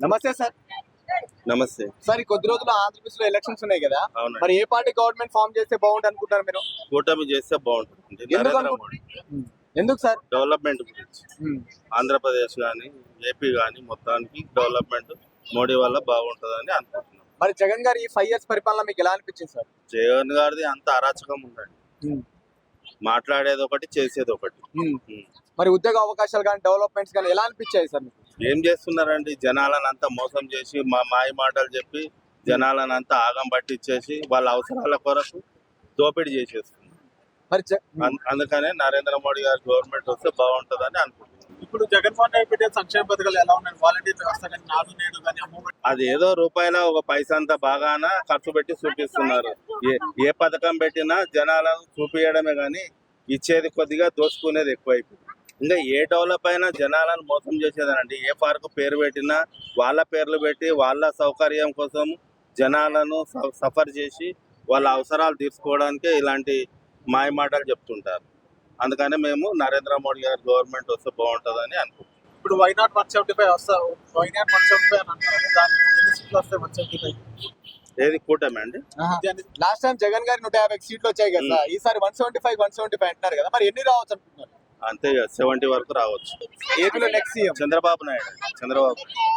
నమస్తే సార్. నమస్తే. సార్ ఈ కొద్ది రోజులు ఆంధ్రప్రదేశ్లో ఎలక్షన్స్ ఉన్నాయి కదా. మరి ఏ పార్టీ గవర్నమెంట్ ఫామ్ చేస్తే బాగుంటుంది అనుకుంటారు మీరు? కూటమి చేస్తే బాగుంటుంది. ఎందుకు సార్? డెవలప్మెంట్ గురించి. ఆంధ్రప్రదేశ్ కానీ ఏపీ కానీ మొత్తానికి డెవలప్మెంట్ మోడీ వల్ల బాగుంటుందని అనుకుంటున్నాం. మరి జగన్ గారు ఈ ఫైవ్ ఇయర్స్ పరిపాలన మీకు ఎలా అనిపించింది సార్? జగన్ గారిది అంత అరాచకం ఉందండి మాట్లాడేది ఒకటి చేసేది ఒకటి. మరి ఉద్యోగ అవకాశాలు కానీ డెవలప్మెంట్స్ కానీ ఎలా అనిపించాయి సార్ మీకు? ఏం చేస్తున్నారండి? జనాలను అంతా మోసం చేసి మా మాయ మాటలు చెప్పి జనాలను అంతా ఆగం పట్టించేసి వాళ్ళ అవసరాల కొరకు దోపిడీ చేసేస్తున్నారు. మరి అందుకనే నరేంద్ర మోడీ గారి గవర్నమెంట్ వస్తే బాగుంటుందని అనుకుంటున్నాం ఇప్పుడు జగన్మోహన్ రెడ్డి పెట్టే సంక్షేమ పథకాలు ఎలా ఉన్నాయి? వాలంటీర్ వ్యవస్థ కానీ నేడు అది ఏదో రూపాయల ఒక పైసా అంత బాగాన ఖర్చు పెట్టి చూపిస్తున్నారు. ఏ ఏ పథకం పెట్టినా జనాలను చూపించడమే కానీ ఇచ్చేది కొద్దిగా దోచుకునేది ఎక్కువైపోయింది. ఇంకా ఏ డెవలప్ అయినా జనాలను మోసం చేసేదనండి. ఏ పార్కు పేరు పెట్టినా వాళ్ళ పేర్లు పెట్టి వాళ్ళ సౌకర్యం కోసం జనాలను స- సఫర్ చేసి వాళ్ళ అవసరాలు తీర్చుకోవడానికే ఇలాంటి మాయ మాటలు చెప్తుంటారు. అందుకని మేము నరేంద్ర మోడీ గారి గవర్నమెంట్ వస్తే బాగుంటుందని అనుకుంటున్నాం. ఇప్పుడు why not one seventy five వస్తా why not one seventy five అని అంటున్నారు. దానికి ఎన్ని సీట్లు వస్తాయి వన్ సెవెంటీ ఫైవ్ ఏది కూటమి అండి? లాస్ట్ టైం జగన్ గారి నూట యాభై సీట్లు వచ్చాయి కదా సార్ ఈసారి one seventy five one seventy five అంటున్నారు కదా మరి ఎన్ని రావచ్చు అనుకుంటున్నారు అంతే సెవెంటీ వరకు రావచ్చు. చంద్రబాబు నాయుడు చంద్రబాబు.